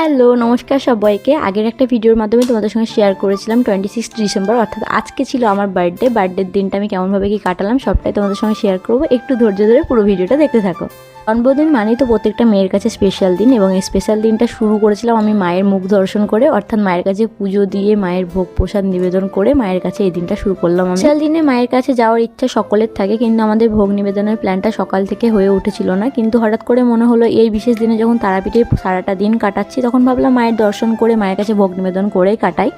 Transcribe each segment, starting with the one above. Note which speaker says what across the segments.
Speaker 1: Hello, নমস্কার সবাইকে। আগের একটা ভিডিওর মাধ্যমে তোমাদের সঙ্গে শেয়ার করেছিলাম টোয়েন্টি সিক্স ডিসেম্বর অর্থাৎ আজকে ছিল আমার বার্থডে বার্থডের দিনটা আমি কেমনভাবে কি কাটালাম, সবটাই তোমাদের সঙ্গে শেয়ার করব। একটু ধৈর্য ধরে পুরো ভিডিওটা দেখতে থাকো। জন্মদিন মানেই তো প্রত্যেকটা মেয়ের কাছে স্পেশাল দিন এবং এই স্পেশাল দিনটা শুরু করেছিলাম আমি মায়ের মুখ দর্শন করে, অর্থাৎ মায়ের কাছে পুজো দিয়ে, মায়ের ভোগ প্রসাদ নিবেদন করে মায়ের কাছে এই দিনটা শুরু করলাম স্পেশাল দিনে মায়ের কাছে যাওয়ার ইচ্ছা সকলের থাকে কিন্তু আমাদের ভোগ নিবেদনের প্ল্যানটা সকাল থেকে হয়ে উঠেছিল না। কিন্তু হঠাৎ করে মনে হলো এই বিশেষ দিনে যখন তারাপীঠে সারাটা দিন কাটাচ্ছি, তখন ভাবলাম মায়ের দর্শন করে মায়ের কাছে ভোগ নিবেদন করেই কাটাই।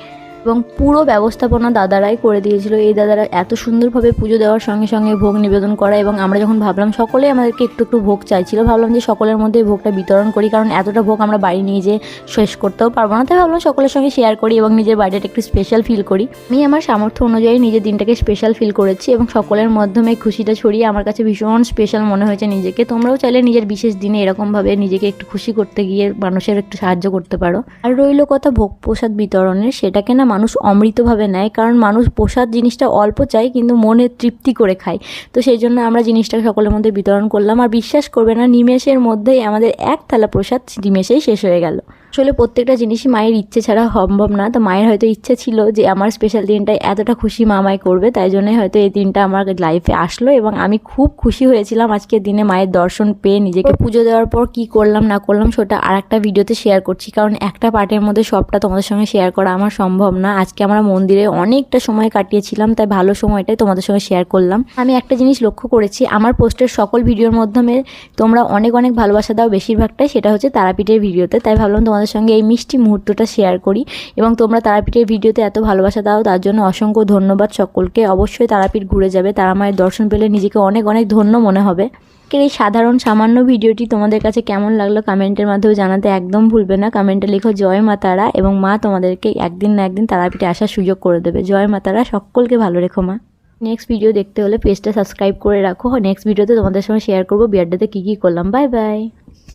Speaker 1: এবং পুরো ব্যবস্থাপনা দাদারাই করে দিয়েছিল। এই দাদারা এত সুন্দরভাবে পুজো দেওয়ার সঙ্গে সঙ্গে ভোগ নিবেদন করা এবং আমরা যখন ভাবলাম সকলেই আমাদেরকে একটু একটু ভোগ চাইছিল, ভাবলাম যে সকলের মধ্যে ভোগটা বিতরণ করি, কারণ এতটা ভোগ আমরা বাড়ি নিয়ে যেয়ে শেষ করতেও পারব না। তাই ভাবলাম সকলের সঙ্গে শেয়ার করি এবং নিজের বাড়িটা একটু স্পেশাল ফিল করি। আমি আমার সামর্থ্য অনুযায়ী নিজের দিনটাকে স্পেশাল ফিল করেছি এবং সকলের মাধ্যমে খুশিটা ছড়িয়ে আমার কাছে ভীষণ স্পেশাল মনে হয়েছে নিজেকে। তোমরাও চাইলে নিজের বিশেষ দিনে এরকমভাবে নিজেকে একটু খুশি করতে গিয়ে মানুষের একটু সাহায্য করতে পারো। আর রইল কথা ভোগ প্রসাদ বিতরণের সেটাকে না মানুষ অমৃতভাবে নেয়, কারণ মানুষ প্রসাদ জিনিসটা অল্প চায়, কিন্তু মনে তৃপ্তি করে খায়। তো সেই জন্য আমরা জিনিসটা সকলের মধ্যে বিতরণ করলাম। আর বিশ্বাস করবে না, নিমেষের মধ্যেই আমাদের এক থালা প্রসাদ নিমেষেই শেষ হয়ে গেল। আসলে প্রত্যেকটা জিনিসই মায়ের ইচ্ছে ছাড়া সম্ভব না। তো মায়ের হয়তো ইচ্ছে ছিল যে আমার স্পেশাল দিনটায় এতটা খুশি মা আমায় করবে তাই জন্যই হয়তো এই দিনটা আমার লাইফে আসলো এবং আমি খুব খুশি হয়েছিলাম আজকের দিনে মায়ের দর্শন পেয়ে নিজেকে পুজো দেওয়ার পর কি করলাম না করলাম সেটা আর একটা ভিডিওতে শেয়ার করছি। কারণ একটা পার্টের মধ্যে সবটা তোমাদের সঙ্গে শেয়ার করা আমার সম্ভব না। আজকে আমরা মন্দিরে অনেকটা সময় কাটিয়েছিলাম তাই ভালো সময়টাই তোমাদের সঙ্গে শেয়ার করলাম। আমি একটা জিনিস লক্ষ্য করেছি আমার পোস্টের সকল ভিডিওর মাধ্যমে তোমরা অনেক অনেক ভালোবাসা দাও বেশিরভাগটাই সেটা হচ্ছে তারাপীঠের ভিডিওতে তাই ভাবলাম তোমাদের সঙ্গে এই মিষ্টি মুহূর্তটা শেয়ার করি এবং তোমরা তারাপীঠের ভিডিওতে এত ভালোবাসা দাও, তার জন্য অসংখ্য ধন্যবাদ সকলকে। অবশ্যই তারাপীঠ ঘুরে যাবে, তারা মায়ের দর্শন পেলে নিজেকে অনেক অনেক ধন্য মনে হবে। আজকের এই সাধারণ সামান্য ভিডিওটি তোমাদের কাছে কেমন লাগল কমেন্টের মাধ্যমে জানাতে একদম ভুলবে না। কমেন্টে লিখো, জয় মা তারা এবং মা তোমাদেরকে একদিন না একদিন তারাপীঠে আসার সুযোগ করে দেবে। জয় মা তারা, সকলকে ভালো রেখো মা। নেক্সট ভিডিও দেখতে হলে পেজটা সাবস্ক্রাইব করে রাখো। নেক্সট ভিডিওতে তোমাদের সঙ্গে শেয়ার করব বিয়ারডেতে কী কী করলাম। Bye bye